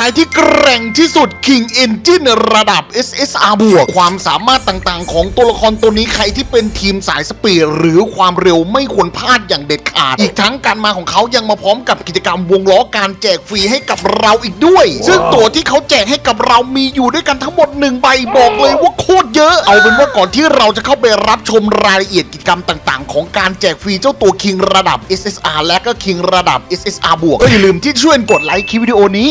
ชายที่แกร่งที่สุด King Engine ระดับ SSR บวก ความสามารถต่างๆ ของตัวละครตัวนี้ใครที่เป็นทีมสายสปีดหรือความเร็วไม่ควรพลาดอย่างเด็ดขาด อีกทั้งการมาของเขายังมาพร้อมกับกิจกรรมวงล้อการแจกฟรีให้กับเราอีกด้วย ซึ่งตัวที่เขาแจกให้กับเรามีอยู่ด้วยกันทั้งหมดหนึ่งใบบอกเลยว่าโคตรเยอะ เอาเป็นว่าก่อนที่เราจะเข้าไปรับชมรายละเอียดกิจกรรมต่าง ๆ ของการแจกฟรีเจ้าตัว King ระดับ SSR และก็ King ระดับ SSR บวกก็อย่าลืมที่ช่วยกดไลค์คลิปวิดีโอนี้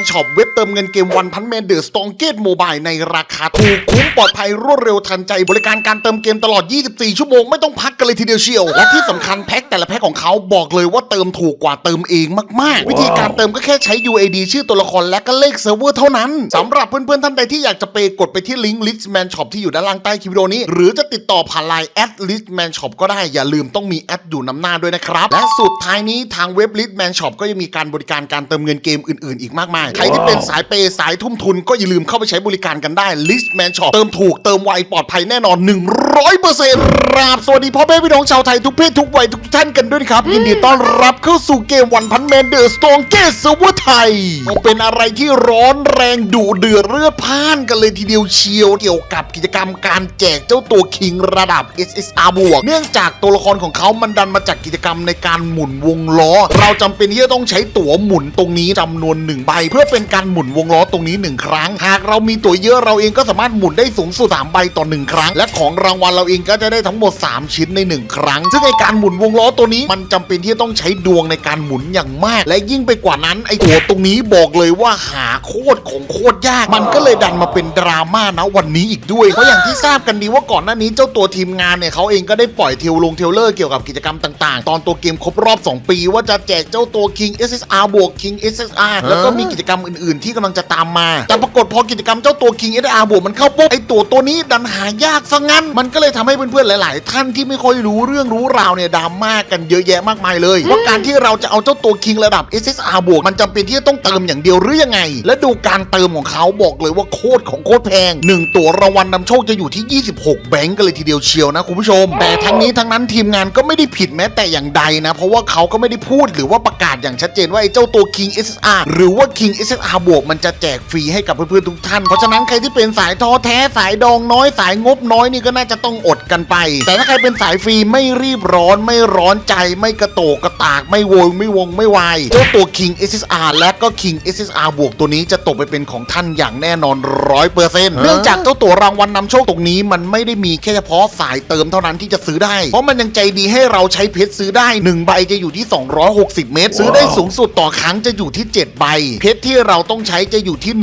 นช็อปเว็บเติมเงินเกมวันพันแมนเดอร์สตองเกตโมบายในราคาถูกคุ้มปลอดภัยรวดเร็วทันใจ บริการการเติมเกมตลอด 24 ชั่วโมงไม่ต้องพักกันเลยทีเดียวเชียว และที่สำคัญแพ็คแต่ละแพ็คของเขาบอกเลยว่าเติมถูกกว่าเติมเองมากๆ วิธีการเติมก็แค่ใช้ UAD ชื่อตัวละครและก็เลขเซิร์ฟเวอร์เท่านั้นสำหรับเพื่อนๆท่านใดที่อยากจะเปกดไปที่ลิงก์ลิสแมนช็อปที่อยู่ด้านล่างใต้คลิปวิดีโอนี้ หรือจะติดต่อผ่านไลน์แอดลิสแมนช็อปก็ได้อย่าลืมต้องมีแอดอยู่นำหน้าด้วยนะครับและสุดท้ายนี้ทางเว็บลิสแมนช็อปก็ยังมีการบริการการเติมเงินเกมอื่น ๆ อีกมากมายใครที่เป็นสายเปย์สายทุ่มทุนก็อย่าลืมเข้าไปใช้บริการกันได้ Listman Shop เติมถูกเติมไวปลอดภัยแน่นอน 100%ครับสวัสดีพ่อแม่พี่น้องชาวไทยทุกเพศทุกวัยทุกท่านกันด้วยนะครับ ยินดีต้อนรับเข้าสู่เกมวันพันแมนเดอร์สตองเกสเซอร์เวอร์ไทยต้องเป็นอะไรที่ร้อนแรงดุเดือดเลือดพล่านกันเลยทีเดียวเชียวเกี่ยวกับกิจกรรมการแจกเจ้าตัวคิงระดับ SSR บวก เนื่องจากตัวละครของเขามันดันมาจากกิจกรรมในการหมุนวงล้อ เราจำเป็นที่จะต้องใช้ตั๋วหมุนตรงนี้จำนวนหนึ่งใบเพื่อเป็นการหมุนวงล้อตรงนี้หนึ่งครั้ง หากเรามีตั๋วเยอะเราเองก็สามารถหมุนได้สูงสุด3ใบต่อหนึ่งครั้ง และของรางวัลเราเองก็จะได้ทั้งหมด 3 ชิ้นใน 1 ครั้ง ซึ่งไอการหมุนวงล้อตัวนี้มันจำเป็นที่จะต้องใช้ดวงในการหมุนอย่างมาก และยิ่งไปกว่านั้นไอตัวตรงนี้บอกเลยว่าหาโคตรของโคตรยาก มันก็เลยดันมาเป็นดราม่านะวันนี้อีกด้วย เพราะอย่างที่ทราบกันดีว่าก่อนหน้านี้เจ้าตัวทีมงานเนี่ยเขาเองก็ได้ปล่อยเทรลลงเทรลเลอร์เกี่ยวกับกิจกรรมต่างๆ ตอนตัวเกมครบรอบ 2 ปี ว่าจะแจกเจ้าตัว King SSR บวก King SSR แล้วก็มีกิจกรรมอื่นๆ ที่กำลังจะตามมา แต่ปรากฏพอกิจกรรมเจ้าตัว King SSR บวกมันเข้าปุ๊บไอตัวตัวนี้ดันหายากซะงั้น มันก็เลยทำให้เพื่อนๆหลาย ๆ ท่านที่ไม่ค่อยรู้เรื่องรู้ราวเนี่ยดราม่ากกันเยอะแยะมากมายเลยว่าการที่เราจะเอาเจ้าตัว King ระดับ SSR บวกมันจำเป็นที่จะต้องเติมอย่างเดียวหรือยังไง และดูการเติมของเขาบอกเลยว่าโคตรของโคตรแพงหนึ่งตัวรางวัลนำโชคจะอยู่ที่ 26 แบงก์กันเลยทีเดียวเชียวนะคุณผู้ชม แต่ทั้งนี้ทั้งนั้นทีมงานก็ไม่ได้ผิดแม้แต่อย่างใดนะ เพราะว่าเขาก็ไม่ได้พูดหรือว่าประกาศอย่างชัดเจนว่าไอ้เจ้าตัว King SSR หรือว่า King SSR บวกมันจะแจกฟรีให้กับเพื่อนๆทุกท่าน เพราะฉะนั้นใครที่เป็นสายท้อแท้สายดองน้อยสายงบน้อยนี่ก็น่าจะต้องอดกันไป แต่ถ้าใครเป็นสายฟรีไม่รีบร้อนไม่ร้อนใจไม่กระโตกกระตากไม่โวยไม่วงไม่วายเจ้าตัว King SSR และก็ King SSR บวกตัวนี้จะตกไปเป็นของท่านอย่างแน่นอนร้อยเปอร์เซ็นต์เนื่องจากเจ้าตัวรางวัลนำโชคตรงนี้ มันไม่ได้มีแค่เฉพาะสายเติมเท่านั้นที่จะซื้อได้ เพราะมันยังใจดีให้เราใช้เพชรซื้อได้หนึ่งใบจะอยู่ที่ 260 เมตร ซื้อได้สูงสุดต่อครั้งจะอยู่ที่ 7 ใบ เพชรที่เราต้องใช้จะอยู่ที่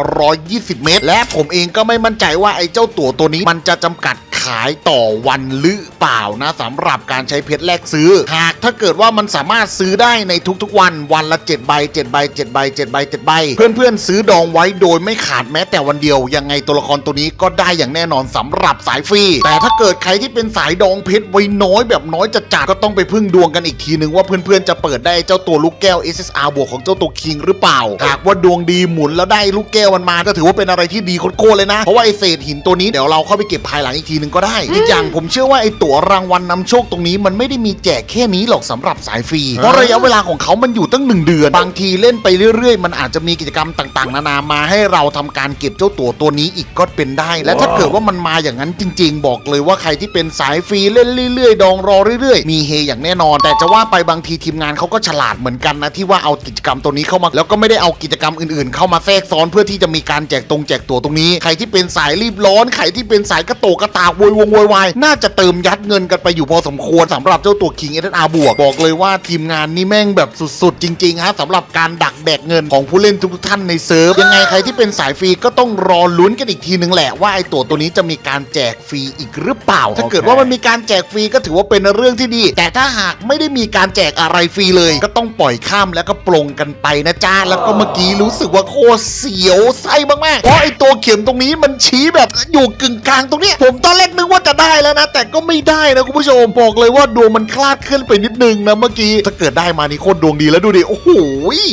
1,820 เมตร และผมเองก็ไม่มั่นใจว่าไอ้เจ้าตั๋วตัวนี้มันจะจำกัด ขายต่อวันหรือเปล่านะสำหรับการใช้เพชรแลกซื้อ หากถ้าเกิดว่ามันสามารถซื้อได้ในทุกๆวันวันละ7ใบ7ใบ7ใบ7ใบ7ใบเพื่อนๆซื้อดองไว้โดยไม่ขาดแม้แต่วันเดียว ยังไงตัวละครตัวนี้ก็ได้อย่างแน่นอนสำหรับสายฟรี แต่ถ้าเกิดใครที่เป็นสายดองเพชรไว้น้อยแบบน้อยจัดๆก็ต้องไปพึ่งดวงกันอีกทีนึงว่าเพื่อนๆจะเปิดได้เจ้าตัวลูกแก้ว SSR บวกของเจ้าตัวคิงหรือเปล่า หากว่าดวงดีหมุนแล้วได้ลูกแก้วมันมาก็ถือว่าเป็นอะไรที่ดีโคตรเลยนะเพราะว่าไอเศษหินตัวนี้เดี๋ยวเราเข้าไปเก็บภายหลังอีกทีนึงก็ได้ อีกอย่างผมเชื่อว่าไอตั๋วรางวัลนำโชคตรงนี้มันไม่ได้มีแจกแค่นี้หรอกสำหรับสายฟรี เพราะระยะเวลาของเขามันอยู่ตั้งหนึ่งเดือน บางทีเล่นไปเรื่อยๆ มันอาจจะมีกิจกรรมต่างๆ นานามาให้เราทำการเก็บเจ้าตั๋วตัวนี้อีกก็เป็นได้ และถ้าเกิดว่ามันมาอย่างนั้นจริง ๆ บอกเลยว่าใครที่เป็นสายฟรีเล่นเรื่อยๆ ดองรอเรื่อยๆ มีเฮอย่างแน่นอน แต่จะว่าไปบางทีทีมงานเขาก็ฉลาดเหมือนกันนะที่ว่าเอากิจกรรมตัวนี้เข้ามาแล้วก็ไม่ได้เอากิจกรรมอื่นๆ เข้ามาแทรกซ้อนเพื่อที่จะมีการแจกตรงแจกตั๋วตรงนี้ ใครที่เป็นสายรีบร้อนใครที่เป็นสายกระโตกกระตากโวยวงโวยวายน่าจะเติมยัดเงินกันไปอยู่พอสมควรสำหรับเจ้าตัว King SSR บวกบอกเลยว่าทีมงานนี่แม่งแบบสุดๆ จริงๆฮะสำหรับการดักแดกเงินของผู้เล่นทุกท่านในเซิร์ฟยังไงใครที่เป็นสายฟรีก็ต้องรอลุ้นกันอีกทีนึงแหละว่าไอตัวตัวนี้จะมีการแจกฟรีอีกหรือเปล่า ถ้าเกิดว่ามันมีการแจกฟรีก็ถือว่าเป็นเรื่องที่ดี แต่ถ้าหากไม่ได้มีการแจกอะไรฟรีเลย ก็ต้องปล่อยข้ามแล้วก็ปลงกันไปนะจ้าแล้วก็เมื่อกี้รู้สึกว่าโคตรเสียวไส้มากๆเพราะไอตัวเข็มตรงนี้มันชี้แบบอยู่กึ่งกลางตรงนี้ผมตอนแรกนึกว่าจะได้แล้วนะ แต่ก็ไม่ได้นะคุณผู้ชมบอกเลยว่าดวงมันคลาดเคลื่อนไปนิดนึงนะเมื่อกี้ถ้าเกิดได้มานี่โคตรดวงดีแล้วดูดิโอ้โห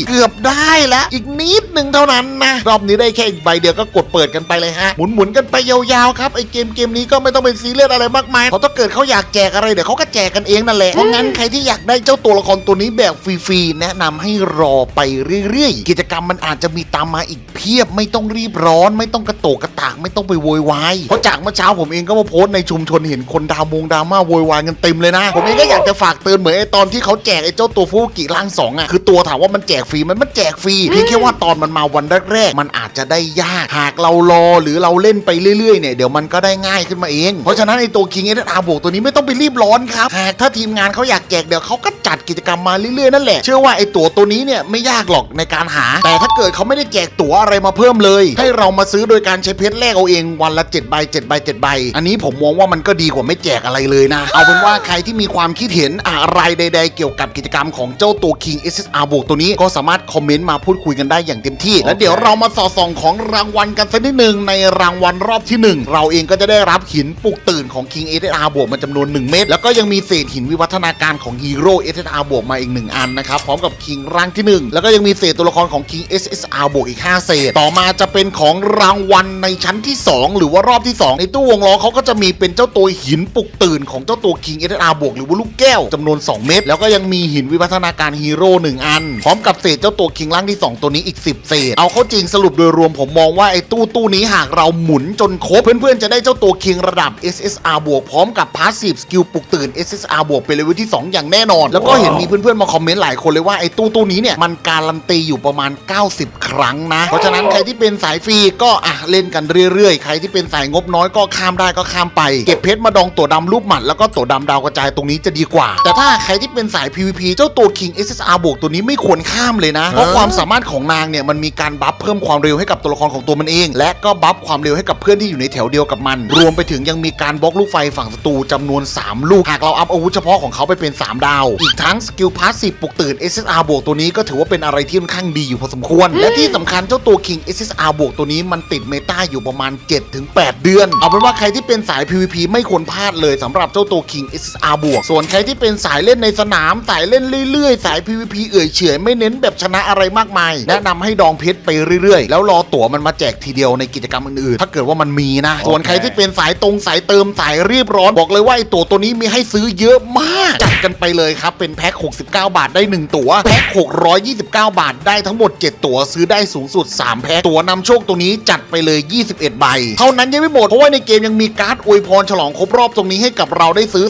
เกือบได้แล้วอีกนิดนึงเท่านั้นนะรอบนี้ได้แค่อีกใบเดียวก็กดเปิดกันไปเลยฮะหมุนหมุนๆกันไปยาวๆครับไอเกมเกมนี้ก็ไม่ต้องเป็นซีเรียสอะไรมากมายเพราะถ้าเกิดเขาอยากแจกอะไรเดี๋ยวเขาก็แจกกันเองนั่นแหละเพราะงั้นใครที่อยากได้เจ้าตัวละครตัวนี้แบบฟรีๆแนะนำให้รอไปเรื่อยๆ กิจกรรมมันอาจจะมีตามมาอีกเพียบไม่ต้องรีบร้อน ไม่ต้องกระโตกกระตากไม่ต้องไปโวยวายเพราะจากเมื่อเช้าผมเองก็มาโพสต์ในชุมชนเห็นคนดาวมงดราม่าโวยวายกันเต็มเลยนะ ผมเองก็อยากจะฝากเตือนเหมือนไอ้ตอนที่เขาแจกไอ้เจ้าตัวฟูกิร่างสองอะคือตัวถามว่ามันแจกฟรีมันมันแจกฟรีเพียงแค่ว่าตอนมันมาวันแรกๆมันอาจจะได้ยากหากเรารอหรือเราเล่นไปเรื่อยๆเนี่ยเดี๋ยวมันก็ได้ง่ายขึ้นมาเองเพราะฉะนั้นไอ้ตัวคิงเอสอาบวกตัวนี้ไม่ต้องไปรีบร้อนครับหากถ้าทีมงานเขาอยากแจกเดี๋ยวเขาก็จัดกิจกรรมมาเรื่อยๆนั่นแหละเชื่อว่าไอ้ตัวตัวนี้เนี่ยไม่ยากหรอกในการหา แต่ถ้าเกิดเขาไม่ได้แจกตั๋วอะไรมาเพิ่มเลย ให้เรามาซื้อโดยการใช้เพชรแลกเอาเองวันละ7ใบ7ใบ7ใบอันนี้ผมมองว่ามันก็ดีกว่าไม่แจกอะไรเลยนะ เอาเป็นว่าใครที่มีความคิดเห็นอะไรใด ๆ เกี่ยวกับกิจกรรมของเจ้าตัว King SSR บวกตัวนี้ก็สามารถคอมเมนต์มาพูดคุยกันได้อย่างเต็มที่ แล้วเดี๋ยวเรามาสอดส่องของรางวัลกันสักนิดหนึ่งในรางวัลรอบที่หนึ่งเราเองก็จะได้รับหินปลุกตื่นของ King SSR บวกมาจำนวน 1 เม็ดแล้วก็ยังมีเศษหินวิวัฒนาการของฮีโร่ SSR บวกมาอีก 1 อันนะครับพร้อมกับ King ร่างที่ 1 แล้วก็ยังมีเศษตัวละครของ King SSR บวกอีก 5 เศษ ต่อมาจะเป็นของรางวัลในชั้นที่ 2 หรือว่ารอบที่ 2 ในตู้วงล้อเขาก็จะมีเป็นเจ้าตัวหินปลุกตื่นของเจ้าตัว King SSR บวกหรือว่าลูกแก้วจำนวน 2 เม็ดแล้วก็ยังมีหินวิวัฒนาการฮีโร่1อัน พร้อมกับเศษเจ้าตัว King ร่างที่ 2 ตัวนี้อีก 10 เศษ เอาเข้าจริงสรุปโดยรวมผมมองว่าไอ้ตู้ตู้นี้หากเราหมุนจนครบ เพื่อนๆ จะได้เจ้าตัว King ระดับ SSR บวกพร้อมกับ Passive Skill ปลุกตื่น SSR บวกเป็นเลเวลที่ 2 อย่างแน่นอน แล้วก็เห็นมีเพื่อนๆมาคอมเมนต์หลายคนเลยว่าไอ้ตู้ตู้นี้เนี่ยมันการันตีอยู่ประมาณ 90 ครั้งนะเพราะฉะนั้นใครที่เป็นสายฟรีก็อะเล่นกันเรื่อยๆ ใครที่เป็นสายงบน้อยก็ข้ามได้ก็ขามไป เก็บเพชรมาดองตัวดำรูปหมัดแล้วก็ตัวดำดาวกระจายตรงนี้จะดีกว่า แต่ถ้าใครที่เป็นสาย PVP เจ้าตัว King SSR บวกตัวนี้ไม่ควรข้ามเลยนะ เพราะความสามารถของนางเนี่ยมันมีการบัฟเพิ่มความเร็วให้กับตัวละครของตัวมันเอง และก็บัฟความเร็วให้กับเพื่อนที่อยู่ในแถวเดียวกับมัน รวมไปถึงยังมีการบล็อกลูกไฟฝั่งศัตรูจำนวน 3 ลูกหากเราอัพอาวุธเฉพาะของเขาไปเป็น 3 ดาว อีกทั้งสกิลพาสซีฟปลุกตื่น SSR บวกตัวนี้ก็ถือว่าเป็นอะไรที่ค่อนข้างดีอยู่พอสมควร และที่สำคัญเจ้าตัว King SSR บวกตัวนี้มันติดเมตาอยู่ประมาณ 7-8 เดือน เอาเป็นว่าใครที่เป็นสาย PVP ไม่ควรพลาดเลยสำหรับเจ้าตัว King SSR บวกส่วนใครที่เป็นสายเล่นในสนาม สายเล่นเรื่อยๆ สาย PVP เอื่อยเฉอยไม่เน้นแบบชนะอะไรมากมาย แนะนำให้ดองเพชรไปเรื่อยๆ แล้วรอตั๋วมันมาแจกทีเดียวในกิจกรรมอื่นๆ ถ้าเกิดว่ามันมีนะ ส่วนใครที่เป็นสายตรงสายเติมสายรีบร้อนบอกเลยว่าไอตั๋วตัวนี้มีให้ซื้อเยอะมาก จัดกันไปเลยครับ เป็นแพ็ค69 บาทได้ 1 ตั๋วแพ็ค629 บาทได้ทั้งหมด 7 ตั๋วซื้อได้สูงสุด 3 แพ็คตั๋วนำโชคตัวนี้จัดไปเลย 21 ใบ เท่านั้นยังไม่หมดเพราะว่าในเกมยังมีการ์ดอวยพรฉลองครบรอบตรงนี้ให้กับเราได้ซื้อ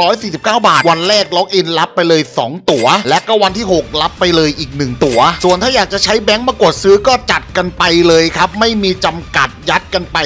349 บาท วันแรกล็อกอินรับไปเลย 2 ตั๋ว และก็วันที่ 6 รับไปเลยอีก 1 ตั๋ว ส่วนถ้าอยากจะใช้แบงค์มากดซื้อก็จัดกันไปเลยครับ ไม่มีจำกัดยัด กันไป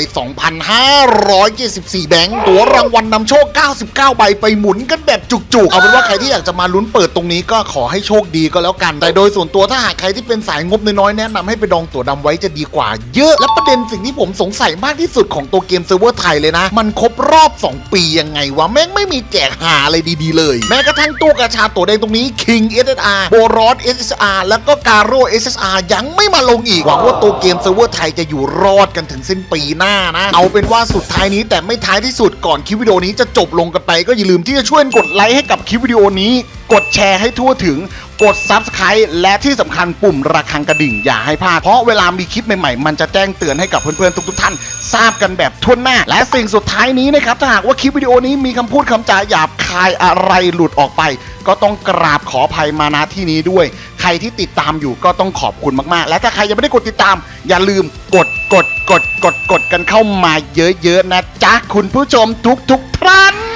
2,574แบงค์ตั๋วรางวัลนำโชค 99 ใบไปหมุนกันแบบจุกๆ เอาเป็นว่าใครที่อยากจะมาลุ้นเปิดตรงนี้ก็ขอให้โชคดีก็แล้วกัน แต่โดยส่วนตัวถ้าหากใครที่เป็นสายงบน้อยๆแนะนำให้ไปดองตั๋วดำไว้จะดีกว่า เยอะ และประเด็นสิ่งที่ผมสงสัยมากที่สุดของตัวเกมเซิร์ฟเวอร์ไทยเลยนะ มันครบรอบ 2 ปียังไงวะแม่งไม่มีแจกหาอะไรดีๆเลย แม้กระทั่งตู้กระชาตัวแดงตรงนี้ King SSR โบรอส SSR แล้วก็การโร่ SSR ยังไม่มาลงอีกหวังว่าตัวเกมเซิร์ฟเวอร์ไทยจะอยู่รอดกันถึงสิ้นปีปีหน้านะ เอาเป็นว่าสุดท้ายนี้แต่ไม่ท้ายที่สุดก่อนคลิปวิดีโอนี้จะจบลงกันไป ก็อย่าลืมที่จะช่วยกดไลค์ให้กับคลิปวิดีโอนี้ กดแชร์ให้ทั่วถึงกด Subscribe และที่สำคัญปุ่มระฆังกระดิ่งอย่าให้พลาด เพราะเวลามีคลิปใหม่ๆ มันจะแจ้งเตือนให้กับเพื่อนๆ ทุกๆ ท่าน ทราบกันแบบทั่วหน้า และสิ่งสุดท้ายนี้นะครับ ถ้าหากว่าคลิปวิดีโอนี้มีคำพูดคำจาหยาบคายอะไรหลุดออกไป ก็ต้องกราบขออภัยมาณที่นี้ด้วย ใครที่ติดตามอยู่ก็ต้องขอบคุณมากๆ และถ้าใครยังไม่ได้กดติดตาม อย่าลืมกด กดกดกดกดกันเข้ามาเยอะๆนะจ๊ะคุณผู้ชมทุกๆท่าน